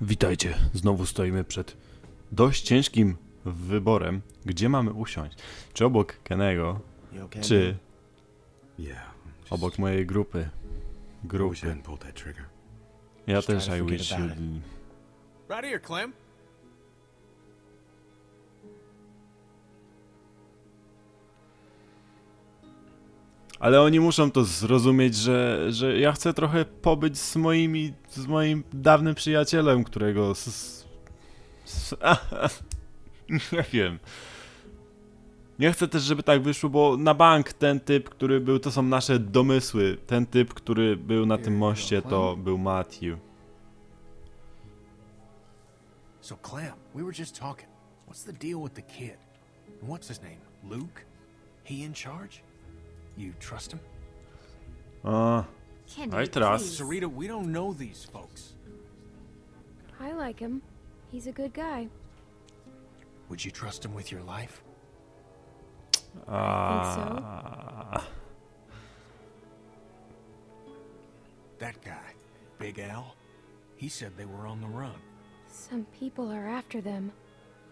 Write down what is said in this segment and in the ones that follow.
Witajcie, znowu stoimy przed dość ciężkim wyborem, gdzie mamy usiąść. Czy obok Kenego, You okay? czy Yeah. Just obok mojej grupy. I wish I Grupy. hadn't pulled that trigger. Ja też I wish you... Right here, Clem. Ale oni muszą to zrozumieć, że, że ja chcę trochę pobyć z moimi, z moim dawnym przyjacielem, którego... S, s, nie wiem. Nie chcę też, żeby tak wyszło, bo na bank ten typ, który był, to są nasze domysły. Ten typ, który był na tym moście, to był Matthew. So, Clem, we were just talking. What's the deal with the kid? What's his name? Luke? He in charge? You trust him? Uh, a, Kenny, I trust. please. Sarita, we don't know these folks. I like him. He's a good guy. Would you trust him with your life? a, ah. That guy, Big Al, he said they were on the run. Some people are after them.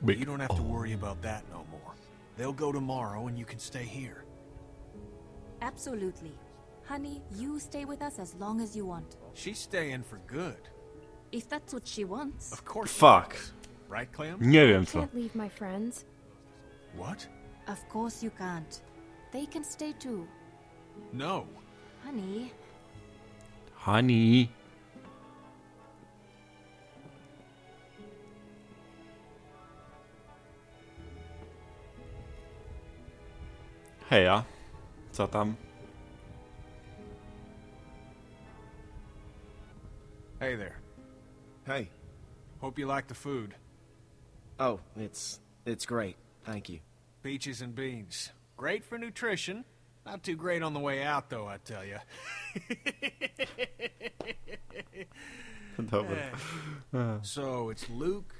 But you don't have to worry about that no more. They'll go tomorrow and you can stay here. Absolutely. Honey, you stay with us as long as you want. She's staying for good. If that's what she wants. Of course. she Fuck. Right, Clem? Nie wiem co. Can't leave my friends. What? Of course you can't. They can stay too. No. Honey, Honey. Heja. Co tam? Hey there. Hey. Hope you like the food. Oh, it's it's great. Thank you. Peaches and beans. Great for nutrition. Not too great on the way out, though, I tell you. Dobra. Uh. so it's Luke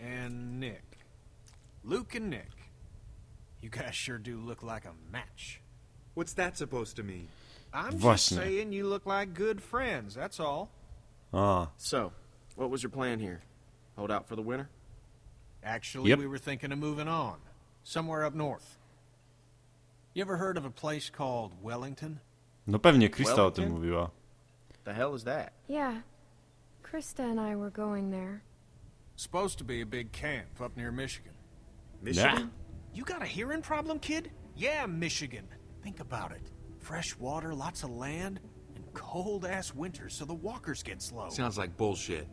and Nick. Luke and Nick. You guys sure do look like a match. What's that supposed to mean? I'm just Właśnie. saying you look like good friends, that's all. A, So, what was your plan here? Hold out for the winter? Actually, Yep. we were thinking of moving on. Somewhere up north. You ever heard of a place called Wellington? no pewnie Krista o tym Wellington? mówiła. The hell is that? Yeah. Krista and I were going there. Supposed to be a big camp up near Michigan. Michigan? You got a hearing problem, kid? Yeah, Michigan. Think about it. Fresh water, lots of land, and cold ass winters, so the walkers get slow. Sounds like bullshit.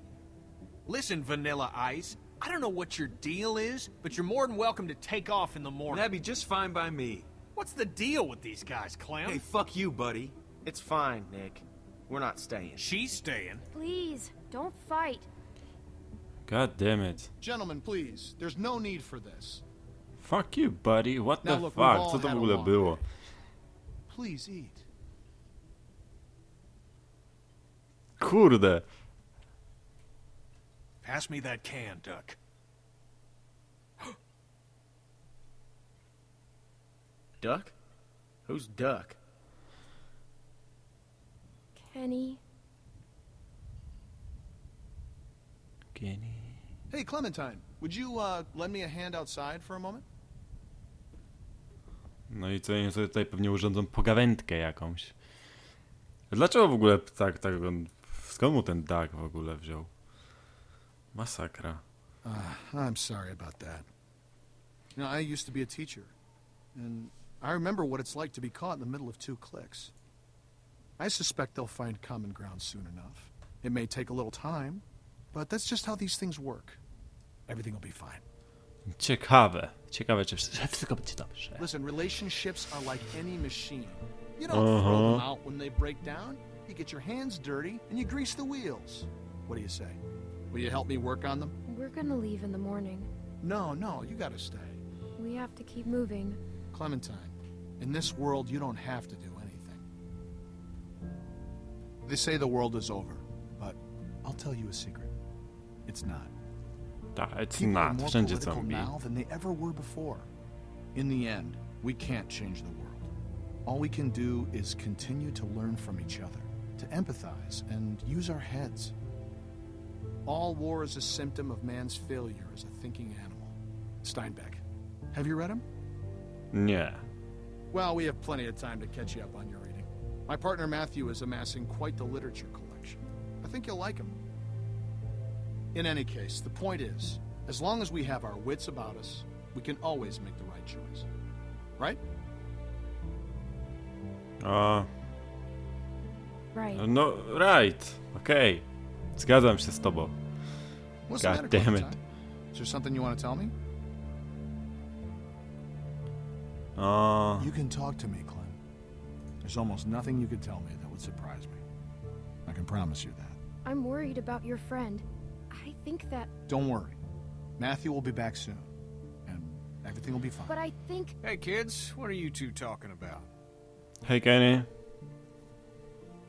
Listen, Vanilla Ice, I don't know what your deal is, but you're more than welcome to take off in the morning. That'd be just fine by me. What's the deal with these guys, Clem? Hey, fuck you, buddy. It's fine, Nick. We're not staying. She's staying. Please, don't fight. God damn it. Gentlemen, please. There's no need for this. Fuck you, buddy. What Now the look, we've fuck? all Co to w had a long było? Day. Please eat. Kurde. Pass me that can, Duck. Duck? Who's Duck? Kenny. Kenny. Hey, Clementine, would you uh, lend me a hand outside for a moment? No i co, oni tutaj pewnie urządzą pogawędkę jakąś. Dlaczego w ogóle tak, tak on... Skąd mu ten Doug w ogóle wziął? Masakra. Uh, I'm sorry about that. You know, I used to be a teacher, and I remember what it's like to be caught in the middle of two cliques. I suspect they'll find common ground soon enough. It may take a little time, but that's just how these things work. Everything will be fine. Ciekawe. Ciekawe, czy wszystko wszystko będzie dobrze. Listen, relationships are like any machine. You don't uh-huh. throw them out when they break down. You get your hands dirty and you grease the wheels. What do you say? Will you help me work on them? We're gonna leave in the morning. No, no, you gotta stay. We have to keep moving. Clementine, in this world, you don't have to do anything. They say the world is over, but I'll tell you a secret. It's not. It's People are not. more Wszędzie political zombie. now than they ever were before. In the end, we can't change the world. All we can do is continue to learn from each other, to empathize and use our heads. All war is a symptom of man's failure as a thinking animal. Steinbeck. Have you read him? Yeah. Well, we have plenty of time to catch you up on your reading. My partner Matthew is amassing quite the literature collection. I think you'll like him. In any case, the point is, as long as we have our wits about us, we can always make the right choice. Right? A, Right. Uh, no, right. Okej. Zgadzam się z tobą. What's God the matter, damn Clementine? it. Is there something you want to tell me? O, You can talk to me, Clem. There's almost nothing you could tell me that would surprise me. I can promise you that. I'm worried about your friend. I think that. Don't worry. Matthew will be back soon. And everything will be fine. But I think. Hey, kids, what are you two talking about? hej Kenny.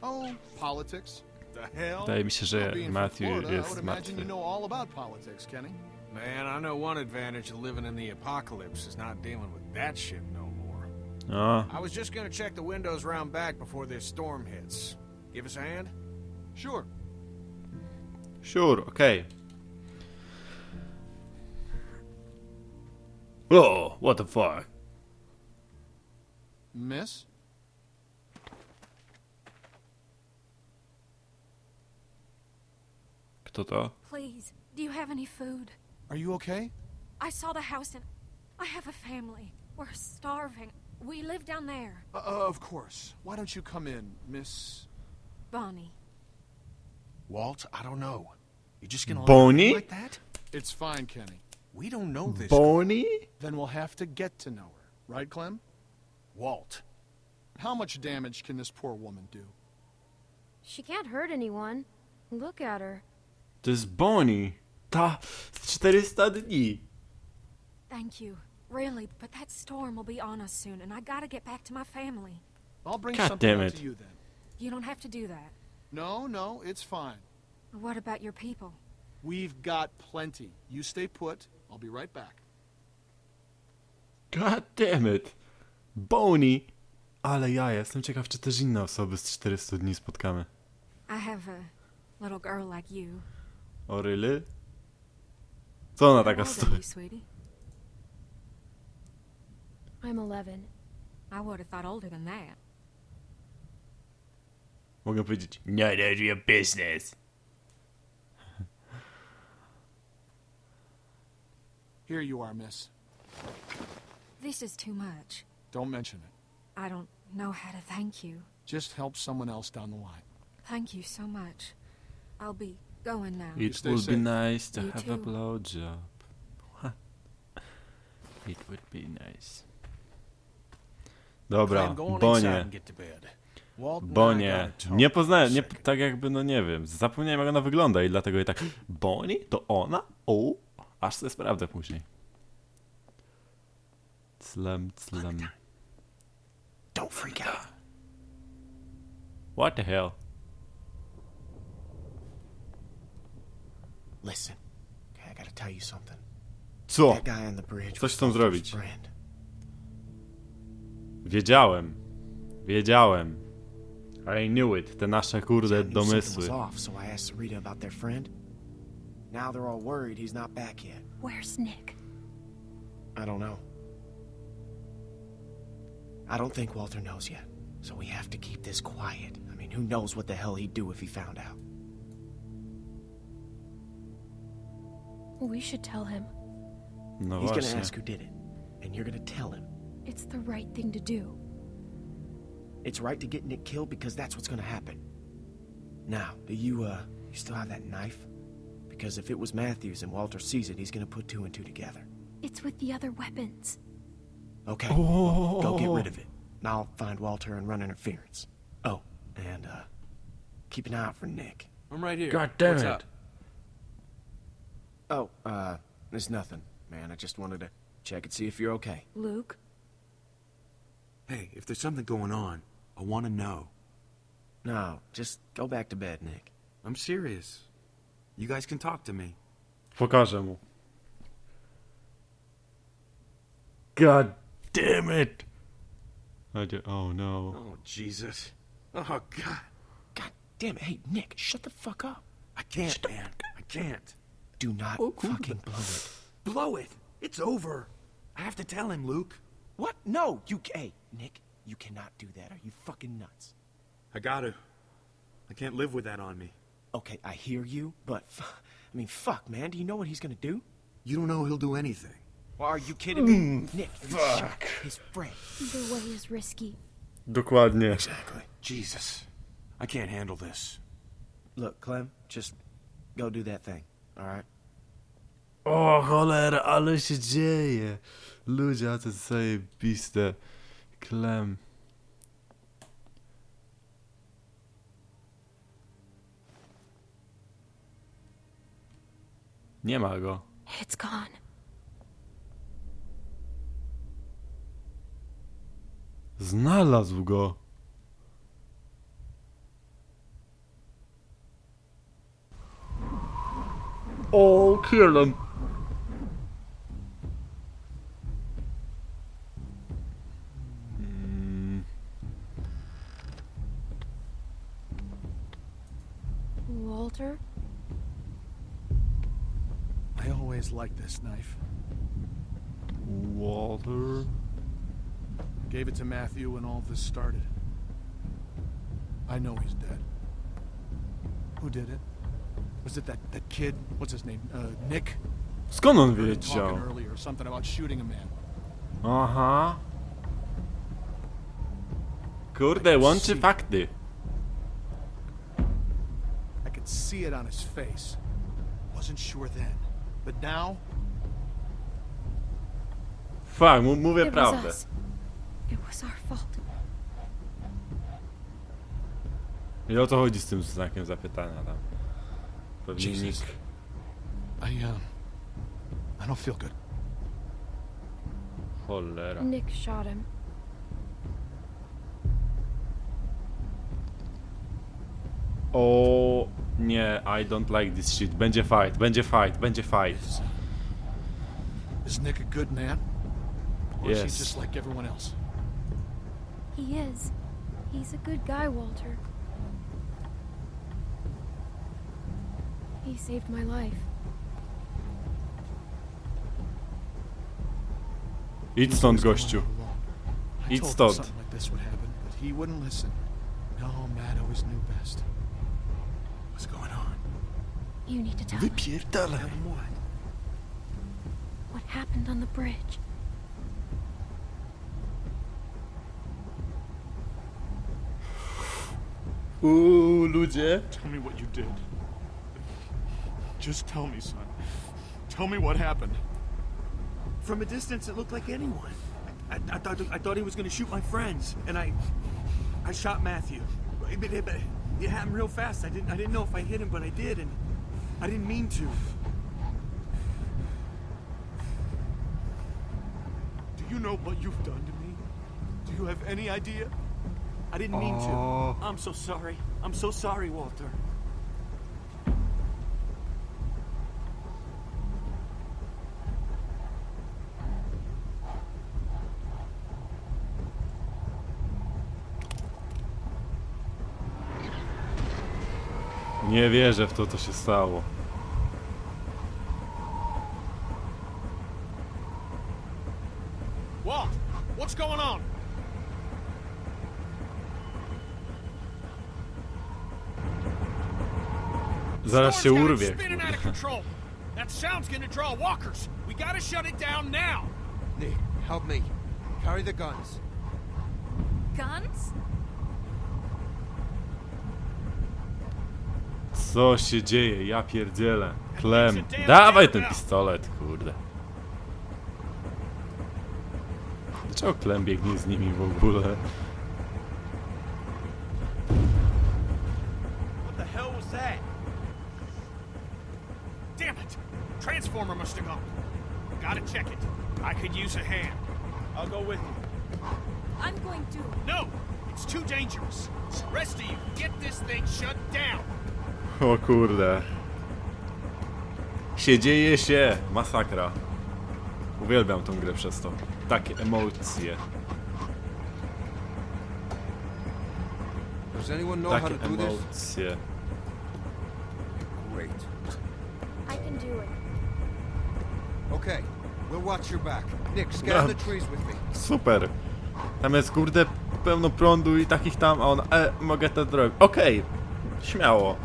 Oh, politics. The hell? Wydaje mi się, Well, że Matthew Florida, I would jest imagine you know all about politics, Kenny. Man, I know one advantage of living in the apocalypse is not dealing with that shit no more. i was just gonna check the windows round back before this storm hits. Give us a hand? Sure. Sure, okay. Oh, what the fuck. Miss? Kto to? Please, do you have any food? Are you okay? I saw the house and I have a family. We're starving. We live down there. Uh, uh, of course. Why don't you come in, Miss. Bonnie. Walt, I don't know. You're just gonna let Bonnie? her like that? It's fine, Kenny. We don't know this. Bonnie? Then we'll have to get to know her. Right, Clem? Walt. How much damage can this poor woman do? She can't hurt anyone. Look at her. To jest Bonnie. Ta z 400 dni. Thank you. Really, but that storm will be on us soon, and I gotta get back to my family. I'll bring God something damn it. to you then. You don't have to do that. No, no, it's fine. What about your people? We've got plenty. You stay put. I'll be right back. God damn it. Bonnie. Ale ja jestem ciekaw, czy też inne osoby z 400 dni spotkamy. I have a little girl like you. O, really? Co ona taka stoi? sweetie? I'm 11. I would have thought older than that. Mogę powiedzieć, none of your business. Here you are, miss. This is too much. Don't mention it. I don't know how to thank you. Just help someone else down the line. Thank you so much. I'll be going now. It stay would be nice to You have a too. blowjob. What? It would be nice. Dobra, Clem, go on inside Bonie. Bonie. Nie poznałem, nie, tak jakby, no nie wiem, zapomniałem jak ona wygląda i dlatego i tak, Bonnie? To ona? O, aż sobie sprawdzę później. Clem, clem. Don't freak out. What the hell? Listen. I gotta tell you something. Co? That guy on the bridge Coś chcą zrobić. Wiedziałem. Wiedziałem. I knew it. Te nasze kurde I knew something was domysły. off, so I asked Sarita about their friend. Now they're all worried he's not back yet. Where's Nick? I don't know. I don't think Walter knows yet, so we have to keep this quiet. I mean, who knows what the hell he'd do if he found out? We should tell him. No He's gonna właśnie. ask who did it, and you're gonna tell him. It's the right thing to do. It's right to get Nick killed because that's what's gonna happen. Now, do you, uh, you still have that knife? Because if it was Matthews and Walter sees it, he's gonna put two and two together. It's with the other weapons. Okay, well, go get rid of it. And I'll find Walter and run interference. Oh, and, uh, keep an eye out for Nick. I'm right here. God damn What's it. up? Oh, uh, there's nothing, man. I just wanted to check and see if you're okay. Luke? Hey, if there's something going on, I want to know. No, just go back to bed, Nick. I'm serious. You guys can talk to me. Pokażę mu. God damn it! Chodź- Oh no. Oh, Jesus. Oh, God. God damn it. Hey, Nick, shut the fuck up. I can't, man. I can't. Do not Oh, cool. fucking blow it. Blow it! It's over! I have to tell him, Luke. What? No, you. Hey, Nick, you cannot do that. Are you fucking nuts? I gotta. I can't live with that on me. Okay, I hear you, but f- I mean, fuck, man. Do you know what he's gonna do? You don't know he'll do anything. Well, are you kidding me, mm, Nick? You shot his friend. Either way is risky. Dokładnie. Exactly. Jesus. I can't handle this. Look, Clem, just go do that thing. All right. O cholera, ale się dzieje. Ludzie, a to jest zajebiste. Klem. Nie ma go. It's gone. Znalazł go. O, kill this knife. Walter. Gave it to Matthew when all this started. I know he's dead. Who did it? Was it that, that kid? What's his name? Uh, Nick? Skąd on Heard him talking wiedział? earlier, something about shooting a man. Aha. Kurde, łączy fakty. I could see it on his face. Wasn't sure then. But now, Fak, mu- mówię it was prawdę. us. It was our fault. I o to chodzi z tym znakiem zapytania tam. Pewnie Jesus. nikt. I, um, I don't feel good. Cholera. Nick shot him. O nie, I don't like this shit. Będzie fight, będzie fight, będzie fight. Is, is Nick a good man? Or is he Yes. just like everyone else? He is. He's a good guy, Walter. He saved my life. Idź stąd, What's going gościu. on alone? I Idź told him stąd. something like this would happen, but he wouldn't listen. No, Matt always knew best. What's going on? You need to tell him Wypierdalaj. Tell him what? what happened on the bridge. Uuu, ludzie. Tell me what you did. Just tell me, son. Tell me what happened. From a distance, it looked like anyone. I, I thought I thought he was going to shoot my friends, and I I shot Matthew. But it, but it happened real fast. I didn't I didn't know if I hit him, but I did, and I didn't mean to. Do you know what you've done to me? Do you have any idea? I didn't mean Oh. to. I'm so sorry. I'm so sorry, Walter. Nie wierzę w to, co się stało. Walt, what's going on? Zaraz się urwie. That sound's gonna draw walkers. We gotta shut it down now. Nick, help me. Carry the guns. Guns? Co się dzieje? Ja pierdzielę. Klem. Dawaj ten pistolet, kurde. Dlaczego Klem biegnie z nimi w ogóle? O kurde. Się dzieje się. Masakra. Uwielbiam tą grę przez to. Takie emocje. Does anyone know how Takie to do this? emocje. Great. doing? Okay, we'll watch your back. Nick, scan the trees with me. Super. Tam jest kurde pełno prądu i takich tam, a on, e, mogę to zrobić. Okej, śmiało.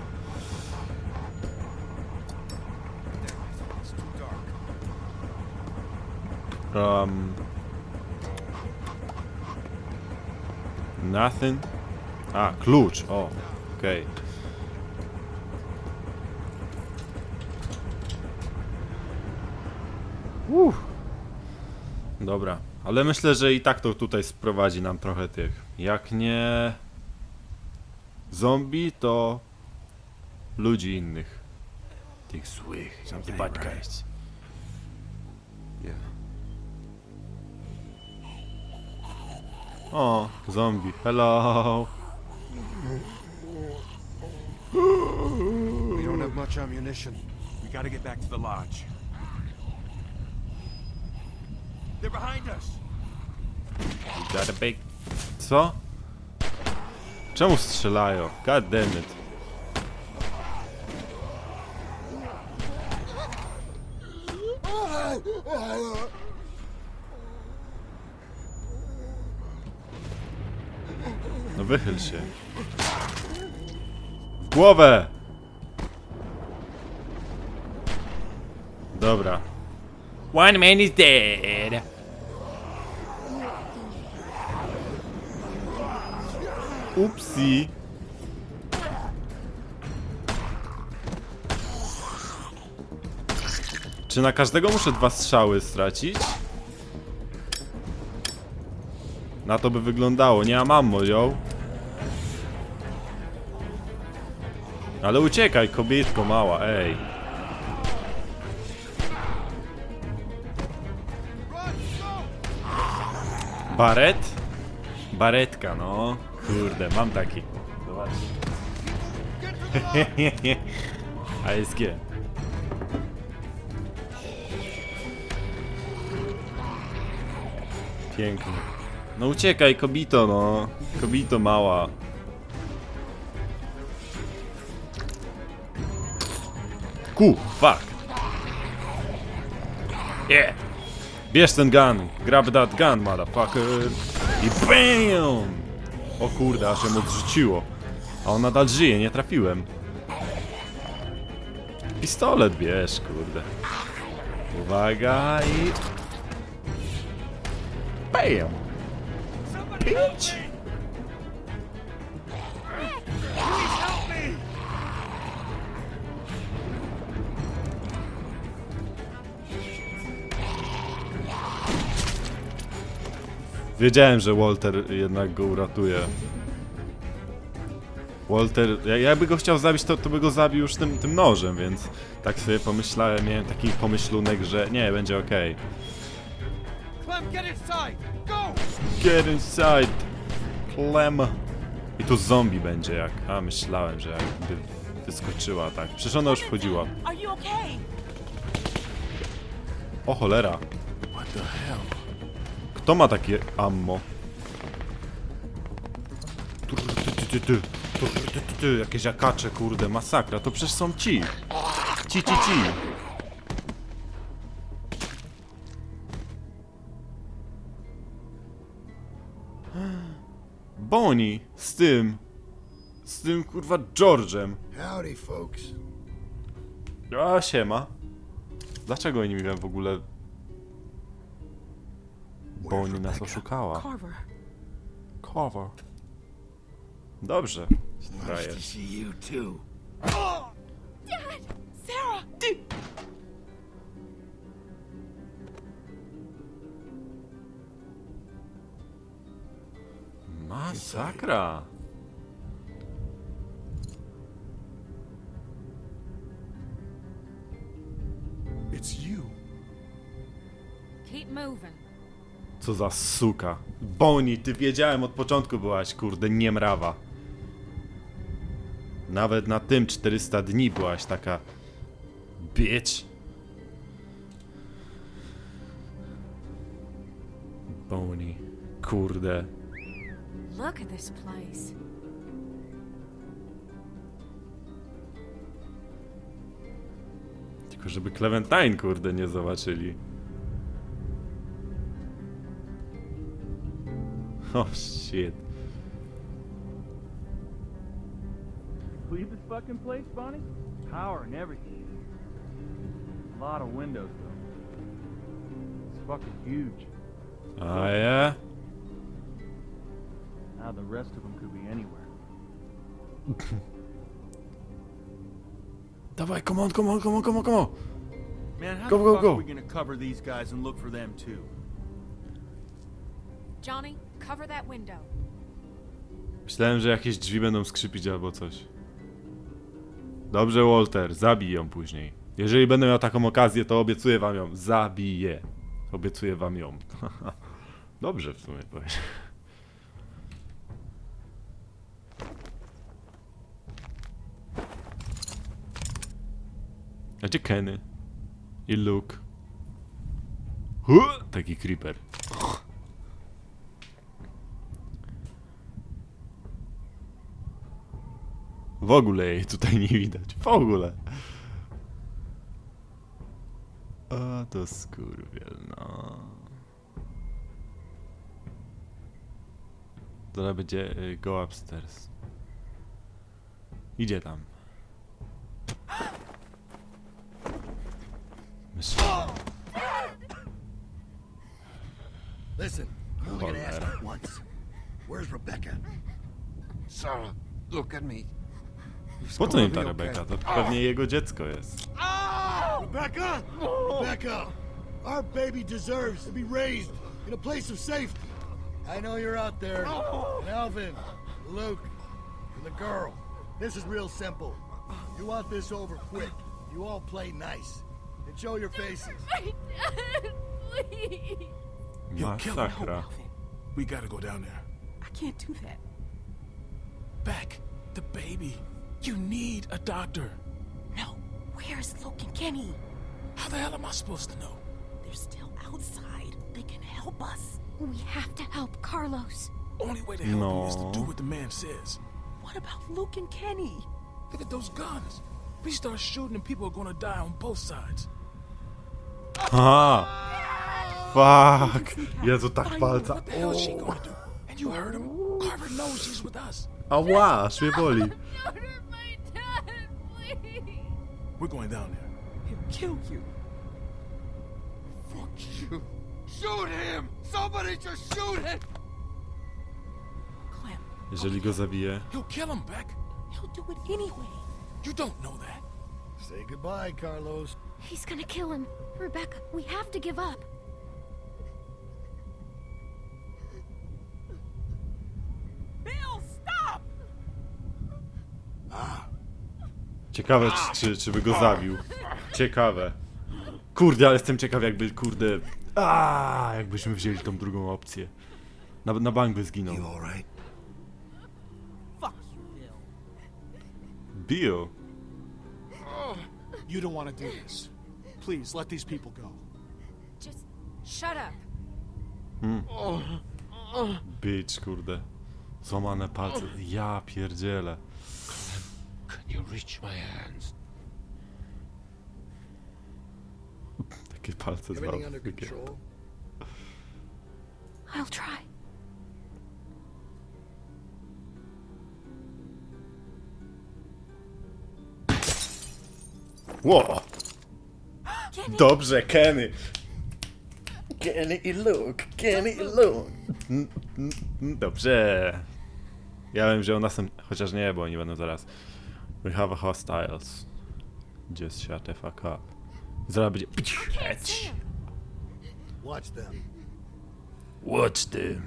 Too dark. Um. Nothing. A, klucz, o, okej. Uff. Dobra, ale myślę, że i tak to tutaj sprowadzi nam trochę tych. Jak nie zombie, to ludzi innych. Tych złych, Something bad guys. Yeah. O, zombie. Hello. We don't have much ammunition. We gotta get back to the lodge. You got a big... Co? Czemu strzelają? God damn it. No wychyl się. W głowę! Dobra. One man is dead. Upsi. Czy na każdego muszę dwa strzały stracić? Na to by wyglądało. Nie mam ammo, yo. Ale uciekaj, kobietko mała, ej. Baret? Baretka, no. Kurde, mam taki. Zobaczcie. ASG. Pięknie. No uciekaj, kobito, no. Kobito mała. Ku, fuck. Yeah. Bierz ten gun. Grab that gun, motherfucker. I BAM! O kurde, aż ją odrzuciło. A on nadal żyje, nie trafiłem. Pistolet bierz, kurde. Uwaga i... BAM! Pitch! Wiedziałem, że Walter jednak go uratuje. Walter, ja- jakby go chciał zabić, to, to by go zabił już tym, tym nożem, więc tak sobie pomyślałem, miałem taki pomyślunek, że nie, będzie okej. Clem, get inside! Go! Get inside! Clem! I tu zombie będzie jak, a myślałem, że jakby wyskoczyła tak. Przecież ona już wchodziła. Are you okay? O cholera. What the hell? Kto ma takie ammo? Jakieś akacze, kurde, masakra. To przecież są ci. Ci, ci, ci. Bonnie z tym. Z tym kurwa George'em. Howdy, folks. A siema. Dlaczego oni mi w ogóle bo nie nas oszukała. Carver. Dobrze. Masakra! It's you. Keep moving. Co za suka. Bonnie, ty wiedziałem od początku byłaś, kurde, niemrawa. Nawet na tym 400 dni byłaś taka... Bitch. Bonnie. Kurde. Look at this place. Tylko żeby Clementine, kurde, nie zobaczyli. Oh shit. Leave this fucking place, Bonnie? Power and everything. A lot of windows, though. It's fucking huge. A yeah? Now the rest of them could be anywhere. Dawaj, come on, come on, come on, come on, come on. Man, how Go, the go, fuck go. are we gonna cover these guys and look for them too? Johnny, cover that window. Myślałem, że jakieś drzwi będą skrzypić albo coś. Dobrze, Walter, zabij ją później. Jeżeli będę miał taką okazję, to obiecuję wam ją. Zabiję. Obiecuję wam ją. Dobrze w sumie powiem. A gdzie Kenny? I Luke? Huh! Taki creeper. W ogóle jej tutaj nie widać. W ogóle. O, to skurwiel, no. Będzie y, go upstairs. Idzie tam. Myślę. Listen, I'm only gonna ask Cholera. once. Where's Rebecca? Sarah, look at me. It's Po co gonna im ta be okay. Rebeka? To pewnie jego dziecko jest. Rebecca! Rebecca! Our baby deserves to be raised in a place of safety. I know you're out there. And Alvin, Luke, and the girl. This is real simple. You want this over quick. You all play nice. And show your faces. My dad, please. Masakra. We gotta go down there. I can't do that. Beck, the baby. You need a doctor. No. Where's Luke and Kenny? How the hell am I supposed to know? They're still outside. They can help us. We have to help Carlos. Only way to help him is to do what the man says. What about Luke and Kenny? Look at those guns. If we start shooting and people are gonna die on both sides. Aha! Fuck! Jezu, tak palca. What the hell is she gonna do? And you heard him. Carver knows she's with us. Ała, aż mnie boli. Don't hurt my dad, please. We're going down there. He'll kill you. Fuck you. Shoot him! Somebody just shoot him! Clem, Jeżeli go zabiję... He'll kill him, Beck. he'll do it anyway. You don't know that. Say goodbye, Carlos. He's gonna kill him. Rebecca, we have to give up. Ciekawe, czy, czy, czy by go zabił. Ciekawe. Kurde, ale jestem ciekaw, jakby, kurde... A, jakbyśmy wzięli tą drugą opcję. Na, na bank by zginął. alright? Fuck you, Bill. Bill. You don't want to do this. Please, let these people go. Just shut up. Bitch, kurde. Złamane palce. Ja pierdzielę. Can you reach my hands? Takie palce złamane. Everything under control? I'll try. Ło! Dobrze, Kenny. Kenny i Luke, Kenny i Luke. Dobrze. Ja bym wziął następny, chociaż nie, bo oni będą zaraz. We have a hostiles. Just shut the fuck up. Zaraz będzie... Watch them. Watch them.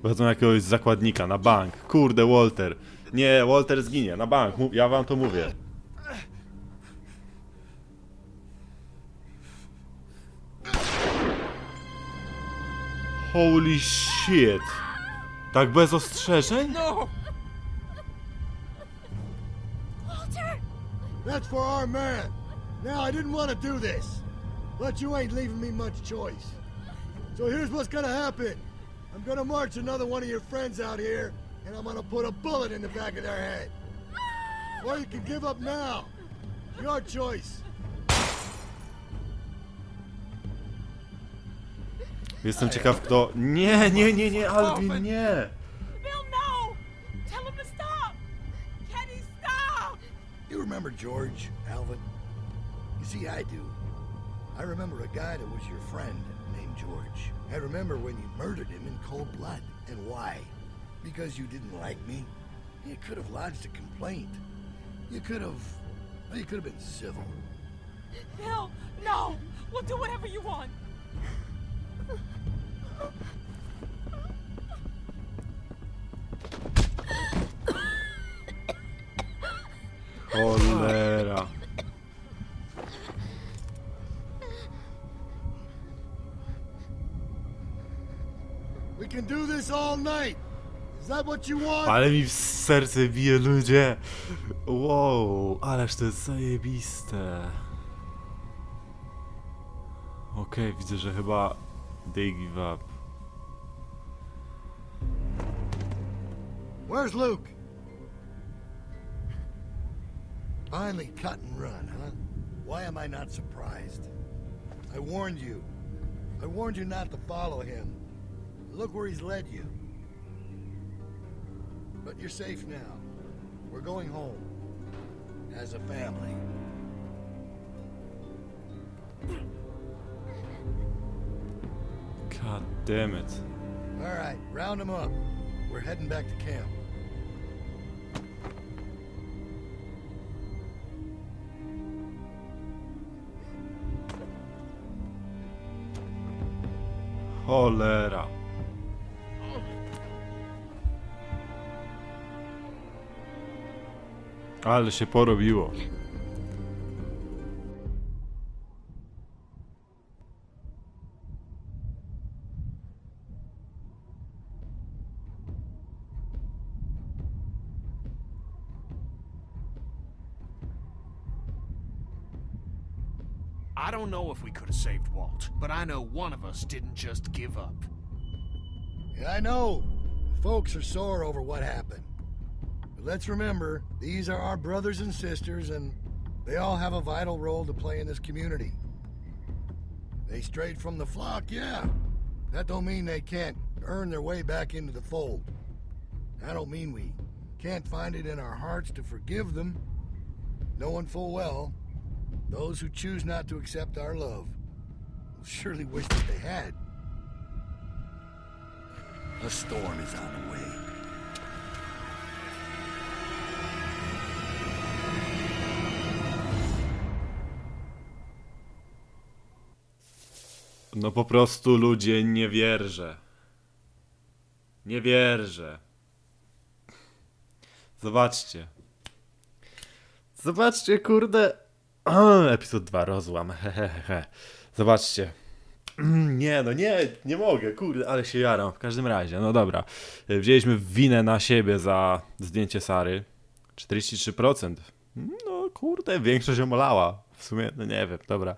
Wchodzą jakiegoś zakładnika na bank. Kurde, Walter. Nie, Walter zginie, na bank. Mów- Ja wam to mówię. Holy shit. Tak bez ostrzeżeń? No! That's for our man. Now, I didn't want to do this, but you ain't leaving me much choice. So here's what's gonna happen. I'm gonna march another one of your friends out here, and I'm gonna put a bullet in the back of their head. Or you can give up now. Your choice. Jestem ciekaw kto... Nie, nie, nie, nie, Albin, nie! George, Alvin? You see, I do. I remember a guy that was your friend named George. I remember when you murdered him in cold blood. And why? Because you didn't like me? You could have lodged a complaint. You could have... Well, you could have been civil. Bill, no! We'll do whatever you want. Oh, Cholera. Ale mi w serce bije ludzie. Wow, ależ to jest zajebiste. Okej, widzę, że chyba they give up. Where's Luke? Finally cut and run, huh? Why am I not surprised? I warned you. I warned you not to follow him. Look where he's led you. But you're safe now. We're going home. As a family. God damn it. All right, round them up. We're heading back to camp. Cholera. Ale się porobiło. I don't know if we could have saved Walt, but I know one of us didn't just give up. Yeah, I know. Folks are sore over what happened. Let's remember, these are our brothers and sisters, and they all have a vital role to play in this community. They strayed from the flock, yeah. That don't mean they can't earn their way back into the fold. I don't mean we can't find it in our hearts to forgive them, knowing full well those who choose not to accept our love will surely wish that they had. A storm is on the way. No po prostu ludzie nie wierzę. Nie wierzę. Zobaczcie. Zobaczcie, kurde. O, epizod 2 rozłam. Hehehe. Zobaczcie. Nie, no nie, nie mogę, kurde, ale się jaram. W każdym razie, no dobra. Wzięliśmy winę na siebie za zdjęcie Sary. 43%. No kurde, większość omolała. W sumie, no nie wiem, dobra.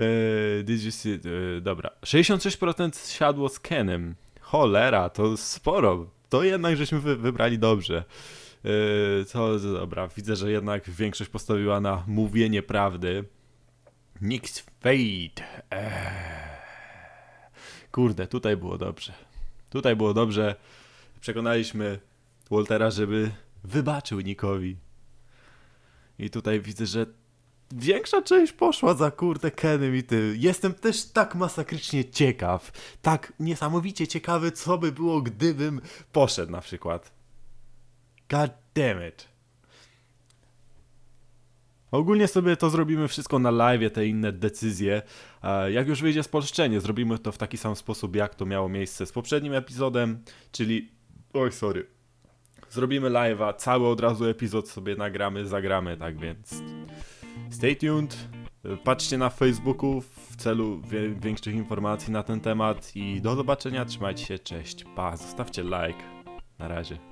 Eee, did you see, eee, dobra. 66% siadło z Kenem. Cholera, to sporo. To jednak żeśmy wy, wybrali dobrze. Eee, to dobra, widzę, że jednak większość postawiła na mówienie prawdy. Nick's Fate. Kurde, tutaj było dobrze. Tutaj było dobrze. Przekonaliśmy Waltera, żeby wybaczył Nickowi. I tutaj widzę, że większa część poszła za kurde Kenem i ty. Jestem też tak masakrycznie ciekaw, tak niesamowicie ciekawy, co by było, gdybym poszedł na przykład. God damn it. Ogólnie sobie to zrobimy wszystko na live, te inne decyzje. Jak już wyjdzie spolszczenie, zrobimy to w taki sam sposób, jak to miało miejsce z poprzednim epizodem, czyli... Oj, sorry. Zrobimy live'a, cały od razu epizod sobie nagramy, zagramy, tak więc... Stay tuned. Patrzcie na Facebooku w celu większych informacji na ten temat i do zobaczenia. Trzymajcie się, cześć, pa, zostawcie like. Na razie.